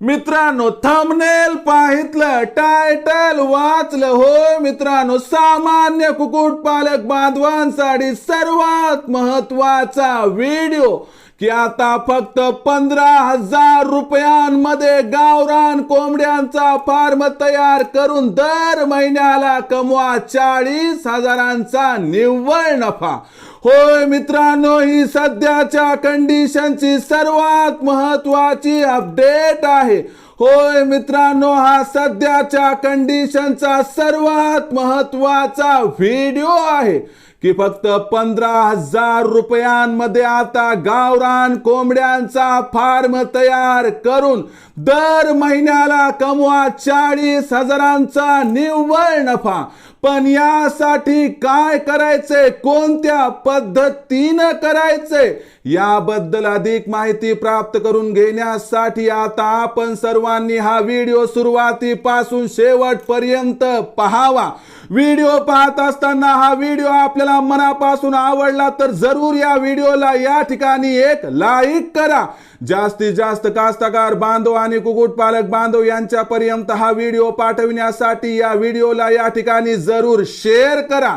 मित्रांनो thumbnail पाहितलं title वाचलं होय मित्रांनो. सामान्य कुक्कुटपालक बांधवांसाठी सर्वात महत्त्वाचा व्हिडिओ की आता फक्त पंधरा हजार रुपयांमध्ये गावरान कोंबड्यांचा फार्म तयार करून दर महिन्याला कमवा चाळीस हजारांचा निव्वळ नफा. होय मित्रांनो ही सध्याच्या कंडिशनची सर्वात महत्वाची अपडेट आहे. होय मित्रांनो हा सध्याच्या कंडिशनचा सर्वात महत्त्वाचा व्हिडिओ आहे. की फक्त पंधरा हजार रुपयांमध्ये आता गावरान कोंबड्यांचा फार्म तयार करून दर महिन्याला कमवा चाळीस हजारांचा निव्वळ नफा. पण यासाठी काय करायचे? कोणत्या पद्धतीनं करायचे? याबद्दल अधिक माहिती प्राप्त करून घेण्यासाठी आता आपण सर्वांनी हा व्हिडिओ सुरुवातीपासून शेवटपर्यंत पहावा. व्हिडिओ पाहत असताना हा व्हिडिओ आपल्याला मनापासून आवडला तर जरूर या व्हिडिओला या ठिकाणी एक लाईक करा. जास्तीत जास्त कास्तकार बांधव आणि कुक्कुटपालक बांधव यांच्यापर्यंत हा व्हिडिओ पाठविण्यासाठी या व्हिडिओला या ठिकाणी जरूर शेअर करा.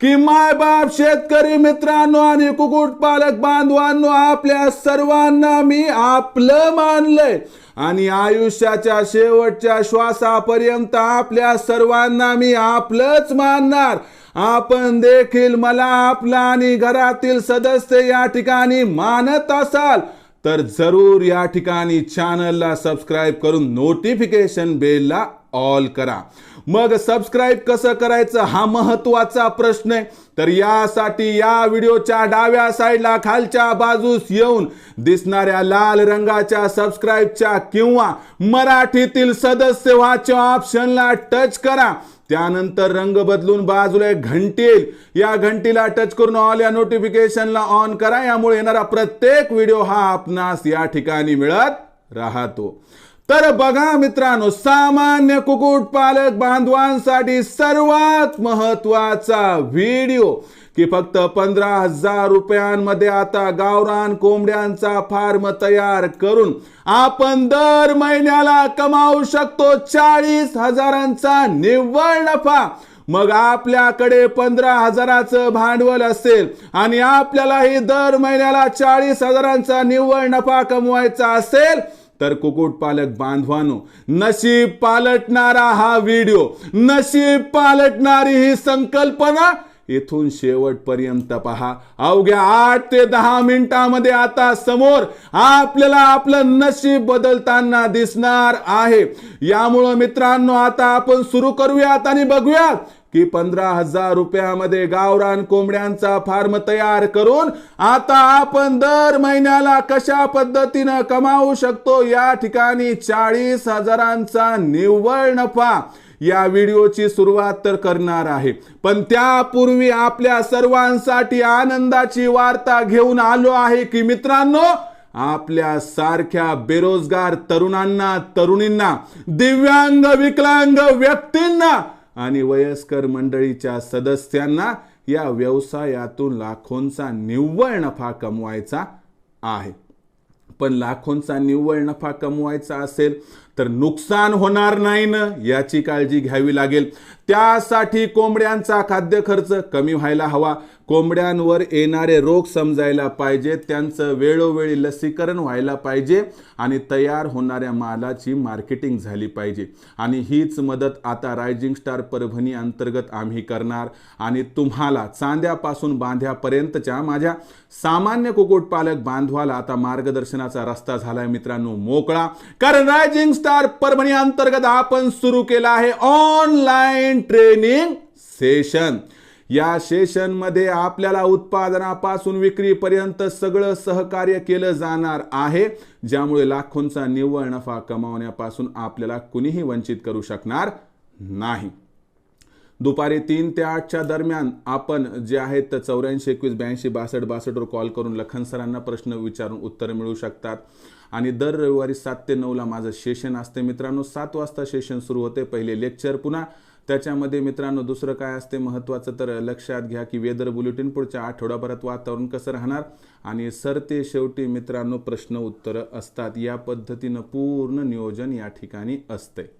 की मायबाप शेतकरी मित्रांनो आणि कुक्कुटपालक बांधवांनो आपल्या सर्वांना मी आपलं मानलंय. आणि आयुष्याच्या शेवटच्या श्वासापर्यंत आपल्या सर्वांना मी आपलंच मानणार. आपण देखील मला आपला आणि घरातील सदस्य या ठिकाणी मानत असाल तर जरूर या ठिकाणी चॅनलला सबस्क्राईब करून नोटिफिकेशन बेलला ऑल करा. मग सबस्क्राईब कसं करायचं हा महत्त्वाचा प्रश्न आहे. तर यासाठी या व्हिडिओच्या डाव्या साईडला खालच्या बाजूस येऊन दिसणाऱ्या लाल रंगाच्या सबस्क्राईबच्या किंवा मराठीतील सदस्य व्हाच्या ऑप्शनला टच करा. त्यानंतर रंग बदलून बाजूला एक घंटी या घंटीला टच करून ऑल या नोटिफिकेशनला ऑन करा. यामुळे येणारा प्रत्येक व्हिडिओ हा आपणास या ठिकाणी मिळत राहतो. तर बघा मित्रांनो सामान्य कुक्कुटपालक बांधवांसाठी सर्वात महत्त्वाचा व्हिडिओ की फक्त पंधरा हजार रुपयांमध्ये आता गावरान कोंबड्यांचा फार्म तयार करून आपण दर महिन्याला कमावू शकतो चाळीस हजारांचा निव्वळ नफा. मग आपल्याकडे पंधरा हजाराचं भांडवल असेल आणि आपल्यालाही दर महिन्याला चाळीस हजारांचा निव्वळ नफा कमवायचा असेल तर कुक्कुटपालक बांधवानो नशीब पालटणारा हा व्हिडिओ नशीब पालटणारी ही संकल्पना इथून शेवटपर्यंत पहा. अवघ्या आठ ते दहा मिनिटांमध्ये आता समोर आपल्याला आपलं नशीब बदलताना दिसणार आहे. यामुळं मित्रांनो आता आपण सुरू करूयात आणि बघूयात की पंधरा हजार रुपयामध्ये गावरान कोंबड्यांचा फार्म तयार करून आता आपण दर महिन्याला कशा पद्धतीनं कमावू शकतो या ठिकाणी चाळीस हजारांचा निव्वळ नफा या व्हिडिओची सुरुवात तर करणार आहे. पण त्यापूर्वी आपल्या सर्वांसाठी आनंदाची वार्ता घेऊन आलो आहे की मित्रांनो आपल्या सारख्या बेरोजगार तरुणांना तरुणींना दिव्यांग विकलांग व्यक्तींना आणि वयस्कर मंडळीच्या सदस्यांना या व्यवसायातून लाखोंचा निव्वळ नफा कमवायचा आहे. पण लाखोंचा निव्वळ नफा कमवायचा असेल तर नुकसान होणार नाही ना याची काळजी घ्यावी लागेल. त्यासाठी कोंबड्यांचा खाद्य खर्च कमी व्हायला हवा. कोंबड्यांवर येणारे रोग समजायला पाहिजे. त्यांचं वेळोवेळी लसीकरण व्हायला पाहिजे आणि तयार होणाऱ्या मालाची मार्केटिंग झाली पाहिजे. आणि हीच मदत आता रायझिंग स्टार परभणी अंतर्गत आम्ही करणार. आणि तुम्हाला चांद्यापासून बांध्यापर्यंतच्या माझ्या सामान्य कुक्कुटपालक बांधवाला आता मार्गदर्शनाचा रस्ता झालाय मित्रांनो मोकळा. कारण रायझिंग स्टार परभणी अंतर्गत आपण सुरू केला आहे ऑनलाईन ट्रेनिंग सेशन. या सेशनमध्ये आपल्याला उत्पादनापासून विक्रीपर्यंत सगळं सहकार्य केलं जाणार आहे ज्यामुळे लाखोंचा निव्वळ नफा कमावण्यापासून आपल्याला कुणीही वंचित करू शकणार नाही. दुपारी तीन ते आठच्या दरम्यान आपण जे आहेत चौऱ्याऐंशी एकवीस ब्याऐंशी बासष्ट बासष्टवर कॉल करून लखन सरांना प्रश्न विचारून उत्तर मिळू शकतात. आणि दर रविवारी सात ते नऊला माझं सेशन असते. मित्रांनो सात वाजता सेशन सुरू होते. पहिले लेक्चर पुन्हा. त्याच्यामध्ये मित्रांनो दुसरं काय असते? महत्त्वाचं तर लक्षात घ्या की वेदर बुलेटिन पुढच्या आठवड्याभरात वातावरण कसं राहणार? आणि सरते शेवटी मित्रांनो प्रश्न उत्तरं असतात. या पद्धतीनं पूर्ण नियोजन या ठिकाणी असते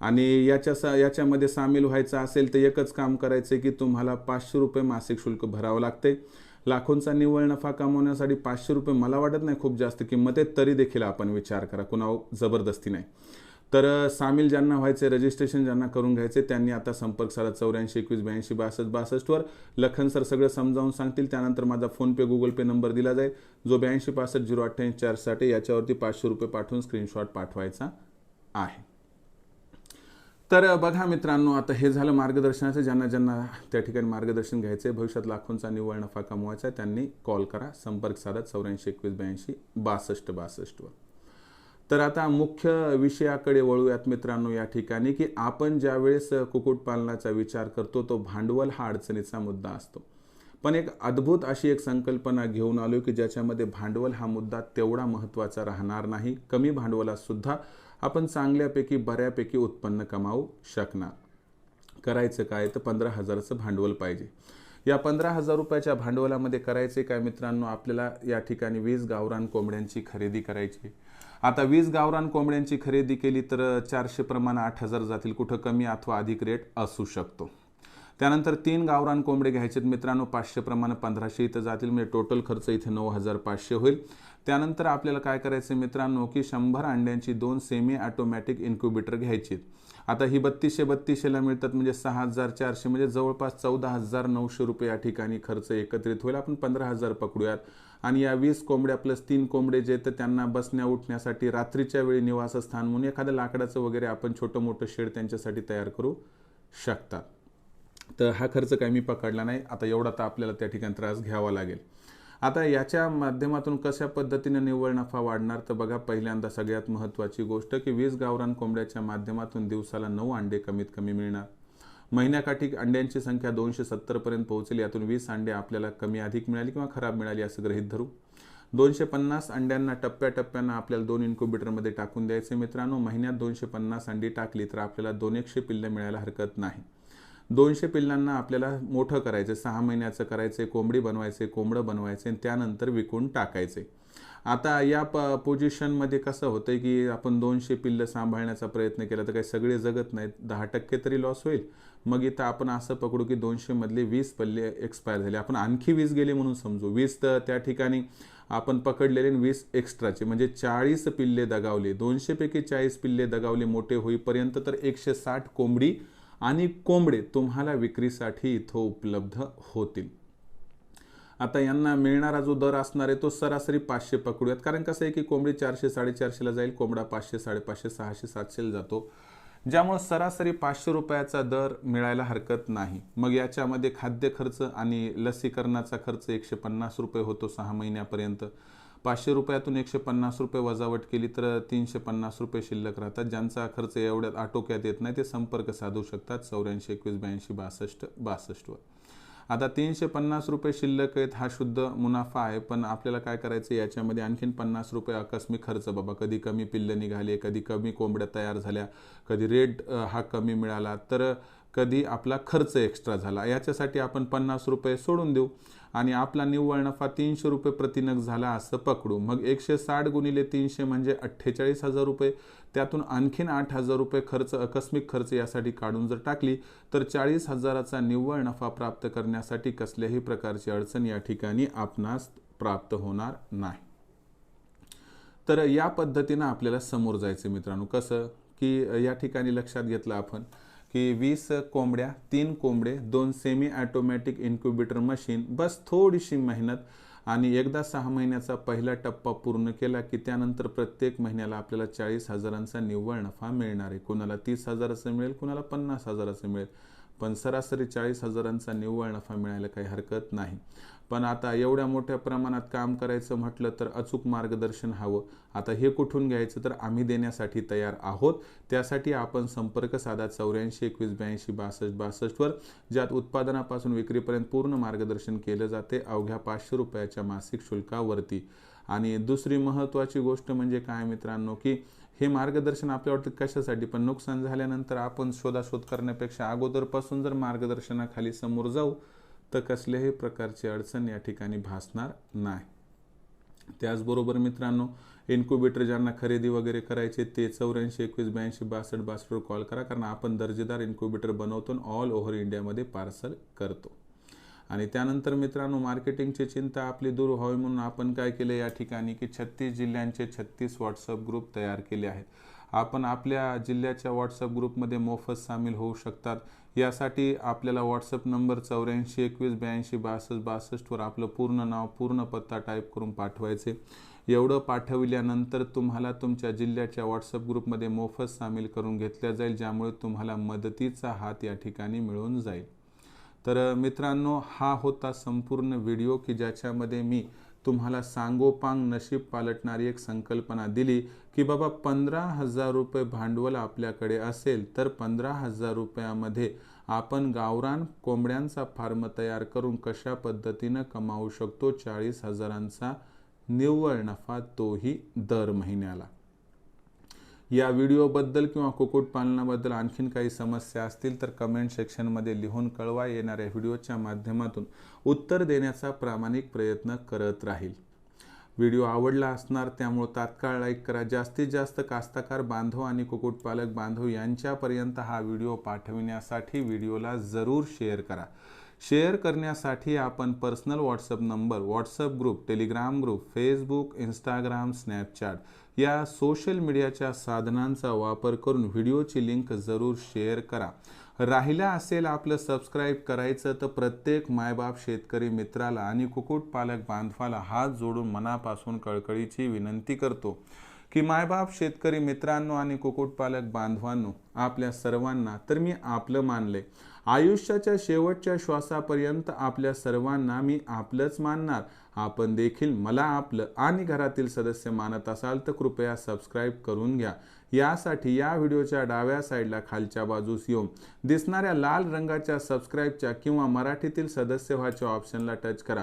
आणि याच्या सा याच्यामध्ये सामील व्हायचं असेल तर एकच काम करायचं की तुम्हाला पाचशे रुपये मासिक शुल्क भरावं लागते लाखोंचा निव्वळ नफा कमवण्यासाठी पाचशे रुपये मला वाटत नाही खूप जास्त किंमत आहे तरी देखील आपण विचार करा कुणावर जबरदस्ती नाही. तर सामील ज्यांना व्हायचे रजिस्ट्रेशन ज्यांना करून घ्यायचे त्यांनी आता संपर्क साधा चौऱ्याऐंशी एकवीस ब्याऐंशी बासष्ट बासष्टवर लखन सर सगळं समजावून सांगतील त्यानंतर माझा फोनपे गुगल पे नंबर दिला जाईल. जो ब्याऐंशी पासष्ट झिरो अठ्ठ्याऐंशी चारसाठी याच्यावरती पाचशे रुपये पाठवून स्क्रीनशॉट पाठवायचा आहे. तर बघा मित्रांनो आता हे झालं मार्गदर्शनाचं. ज्यांना ज्यांना त्या ठिकाणी मार्गदर्शन घ्यायचं आहे भविष्यात लाखोंचा निव्वळ नफा कमवायचा आहे त्यांनी कॉल करा. संपर्क साधा चौऱ्याऐंशी एकवीस ब्याऐंशी बासष्ट बासष्टवर तर आता मुख्य विषयाकडे वळूयात मित्रांनो या ठिकाणी की आपण ज्यावेळेस कुक्कुटपालनाचा विचार करतो तो भांडवल हा अडचणीचा मुद्दा असतो. पण एक अद्भुत अशी एक संकल्पना घेऊन आलो की ज्याच्यामध्ये भांडवल हा मुद्दा तेवढा महत्त्वाचा राहणार नाही. कमी भांडवलात सुद्धा आपण चांगल्यापैकी बऱ्यापैकी उत्पन्न कमावू शकणार. करायचं काय? तर पंधरा हजाराचं भांडवल पाहिजे. या पंधरा हजार रुपयाच्या भांडवलामध्ये करायचे काय मित्रांनो? आपल्याला या ठिकाणी वीस गावरान कोंबड्यांची खरेदी करायची. आता वीस गावरान कोंबड्यांची खरेदी केली तर चारशे प्रमाण आठ हजार जातील. कुठं कमी अथवा अधिक रेट असू शकतो. त्यानंतर तीन गावरान कोंबडे घ्यायचे मित्रांनो पाचशे प्रमाणे पंधराशे इथं जातील. म्हणजे टोटल खर्च इथे नऊ हजार पाचशे होईल. त्यानंतर आपल्याला काय करायचं मित्रांनो की शंभर अंड्यांची दोन सेमी ऑटोमॅटिक इन्क्युबेटर घ्यायची आता ही बत्तीसशे बत्तीसशेला मिळतात म्हणजे सहा हजार चारशे म्हणजे जवळपास चौदा हजार नऊशे रुपये या ठिकाणी खर्च एकत्रित होईल. आपण पंधरा हजार पकडूयात. आणि या वीस कोंबड्या प्लस तीन कोंबडे जे तर त्यांना बसण्या उठण्यासाठी रात्रीच्या वेळी निवासस्थान म्हणून एखादं लाकडाचं वगैरे आपण छोटं मोठं शेड त्यांच्यासाठी तयार करू शकतात. तर हा खर्च काही मी पकडला नाही. आता एवढा तर आपल्याला त्या ठिकाणी त्रास घ्यावा लागेल. आता याच्या माध्यमातून कशा पद्धतीने निव्वळ नफा वाढणार? तर बघा पहिल्यांदा सगळ्यात महत्त्वाची गोष्ट की वीस गावरान कोंबड्याच्या माध्यमातून दिवसाला नऊ अंडे कमीत कमी मिळणार. महिन्याकाठी अंड्यांची संख्या दोनशे सत्तरपर्यंत पोहोचली. यातून वीस अंडे आपल्याला कमी अधिक मिळाली किंवा खराब मिळाली असं गृहित धरू. दोनशे पन्नास अंड्यांना टप्प्याटप्प्यानं आपल्याला दोन इन्क्युबेटरमध्ये टाकून द्यायचे मित्रांनो. महिन्यात दोनशे पन्नास अंडी टाकली तर आपल्याला दोन एकशे पिल्लं मिळायला हरकत नाही. दोनशे पिल्लांना आपल्याला मोठं करायचं सहा महिन्याचं करायचं कोंबडी बनवायचे कोंबडं बनवायचे आणि त्यानंतर विकून टाकायचे आता या प पोझिशनमध्ये कसं होतं की आपण दोनशे पिल्लं सांभाळण्याचा प्रयत्न केला तर काही सगळे जगत नाहीत दहा टक्के तरी लॉस होईल. मग इथं आपण असं पकडू की दोनशेमधले वीस पल्ले एक्सपायर झाले. आपण आणखी वीस गेले म्हणून समजू. वीस तर त्या ठिकाणी आपण पकडलेले वीस एक्स्ट्राचे म्हणजे चाळीस पिल्ले दगावले. दोनशेपैकी चाळीस पिल्ले दगावले मोठे होईपर्यंत तर एकशे साठ कोंबडी आणि कोंबडे तुम्हाला विक्रीसाठी इथं उपलब्ध होतील. आता यांना मिळणारा जो दर असणार आहे तो सरासरी पाचशे पकडूयात. कारण कसं आहे की कोंबडी चारशे साडेचारशेला जाईल कोंबडा पाचशे साडेपाचशे सहाशे सातशेला जातो. ज्यामुळे सरासरी पाचशे रुपयाचा दर मिळायला हरकत नाही. मग याच्यामध्ये खाद्य खर्च आणि लसीकरणाचा खर्च एकशे पन्नास रुपये होतो सहा महिन्यापर्यंत. पाचशे रुपयातून एकशे पन्नास रुपये वजावट केली तर तीनशे पन्नास रुपये शिल्लक राहतात. ज्यांचा खर्च एवढ्यात आटोक्यात येत नाही ते संपर्क साधू शकतात. चौऱ्याऐंशी एकवीस ब्याऐंशी बासष्ट बासष्टवर आता तीनशे पन्नास रुपये शिल्लक आहेत हा शुद्ध मुनाफा आहे. पण आपल्याला काय करायचं याच्यामध्ये आणखीन पन्नास रुपये आकस्मिक खर्च बाबा. कधी कमी पिल्लं निघाले कधी कमी कोंबड्या तयार झाल्या कधी रेट हा कमी मिळाला तर कधी आपला खर्च एक्स्ट्रा झाला. याच्यासाठी आपण पन्नास रुपये सोडून देऊ. आणि आपला निव्वळ नफा तीनशे रुपये प्रतिनग झाला असं पकडू. मग एकशे साठ गुणिले तीनशे म्हणजे अठ्ठेचाळीस हजार रुपये. त्यातून आणखीन आठ हजार रुपये खर्च आकस्मिक खर्च यासाठी काढून जर टाकली तर चाळीस हजाराचा निव्वळ नफा प्राप्त करण्यासाठी कसल्याही प्रकारची अडचण या ठिकाणी आपणास प्राप्त होणार नाही. तर या पद्धतीनं आपल्याला समोर जायचं मित्रांनो. कसं? की या ठिकाणी लक्षात घेतलं आपण. की वीस कोंबड्या तीन कोंबडे दोन सेमी ॲटोमॅटिक इन्क्युबेटर मशीन बस थोडीशी मेहनत आणि एकदा सहा महिन्याचा पहिला टप्पा पूर्ण केला की त्यानंतर प्रत्येक महिन्याला आपल्याला चाळीस हजारांचा निव्वळ नफा मिळणार आहे. कुणाला तीस हजाराचं मिळेल कुणाला पन्नास हजाराचं मिळेल. पण सरासरी चाळीस हजारांचा निव्वळ नफा मिळायला काही हरकत नाही. पण आता एवढ्या मोठ्या प्रमाणात काम करायचं म्हटलं तर अचूक मार्गदर्शन हवं. आता हे कुठून घ्यायचं तर आम्ही देण्यासाठी तयार आहोत. त्यासाठी आपण संपर्क साधा चौऱ्याऐंशी एकवीस ब्याऐंशी बासष्ट बासष्टवर ज्यात उत्पादनापासून विक्रीपर्यंत पूर्ण मार्गदर्शन केलं जाते अवघ्या पाचशे रुपयाच्या मासिक शुल्कावरती. आणि दुसरी महत्त्वाची गोष्ट म्हणजे काय मित्रांनो की हे मार्गदर्शन आपल्या वाटतं कशासाठी? पण नुकसान झाल्यानंतर आपण शोधाशोध करण्यापेक्षा अगोदरपासून जर मार्गदर्शनाखाली समोर जाऊ तर कसल्याही प्रकारची अडचण या ठिकाणी भासणार नाही. त्याचबरोबर मित्रांनो इन्क्युबेटर ज्यांना खरेदी वगैरे करायचे ते चौऱ्याऐंशी एकवीस ब्याऐंशी बासष्ट बासष्टवर कॉल करा कारण आपण दर्जेदार इन्क्युबेटर बनवतो ऑल ओव्हर इंडियामध्ये पार्सल करतो. आणि त्यानंतर मित्रांनो मार्केटिंगची चिंता आपली दूर व्हावी म्हणून आपण काय केले या ठिकाणी की छत्तीस जिल्ह्यांचे छत्तीस व्हॉट्सअप ग्रुप तयार केले आहेत. आपण आपल्या जिल्ह्याच्या व्हॉट्सअप ग्रुपमध्ये मोफत सामील होऊ शकतात. यासाठी आपल्याला व्हॉट्सअप नंबर चौऱ्याऐंशी एकवीस ब्याऐंशी बासष्ट बासष्टवर आपलं पूर्ण नाव पूर्ण पत्ता टाईप करून पाठवायचे. एवढं पाठविल्यानंतर तुम्हाला तुमच्या जिल्ह्याच्या व्हॉट्सअप ग्रुपमध्ये मोफत सामील करून घेतल्या जाईल ज्यामुळे तुम्हाला मदतीचा हात या ठिकाणी मिळून जाईल. तर मित्रांनो हा होता संपूर्ण व्हिडिओ की ज्याच्यामध्ये मी तुम्हाला सांगोपांग नशीब पालटणारी एक संकल्पना दिली की बाबा पंधरा हजार रुपये भांडवल आपल्याकडे असेल तर पंधरा हजार रुपयामध्ये आपण गावरान कोंबड्यांचा फार्म तयार करून कशा पद्धतीनं कमावू शकतो चाळीस हजारांचा निव्वळ नफा तोही दर महिन्याला. या व्हिडिओबद्दल किंवा कुक्कुटपालनाबद्दल आणखीन काही समस्या असतील तर कमेंट सेक्शनमध्ये लिहून कळवा. येणाऱ्या व्हिडिओच्या माध्यमातून उत्तर देण्याचा प्रामाणिक प्रयत्न करत राहील. व्हिडिओ आवडला असणार त्यामुळे तात्काळ लाईक करा. जास्तीत जास्त कास्तकार बांधव आणि कुक्कुटपालक बांधव यांच्यापर्यंत हा व्हिडिओ पाठविण्यासाठी व्हिडिओला जरूर शेअर करा. शेअर करण्यासाठी आपण personal WhatsApp number WhatsApp group Telegram group Facebook Instagram Snapchat या सोशल मीडियाच्या साधनांचा वापर करून व्हिडिओची लिंक जरूर शेअर करा. राहिला असेल आपलं सबस्क्राईब करायचं तर प्रत्येक मायबाप शेतकरी मित्राला आणि कुक्कुटपालक बांधवाला हात जोडून मनापासून कळकळीची विनंती करतो. की मायबाप शेतकरी मित्रांनो आणि कुक्कुटपालक बांधवांनो आपल्या सर्वांना तर मी आपलं मानले. आयुष्याच्या शेवटच्या श्वासापर्यंत आपल्या सर्वांना मी आपलंच मानणार. आपण देखील मला आपलं आणि घरातील सदस्य मानत असाल तर कृपया सबस्क्राईब करून घ्या. यासाठी या व्हिडिओच्या डाव्या साईडला खालच्या बाजूस येऊन दिसणाऱ्या लाल रंगाच्या सबस्क्राईबच्या किंवा मराठीतील सदस्य व्हायच्या ऑप्शनला टच करा.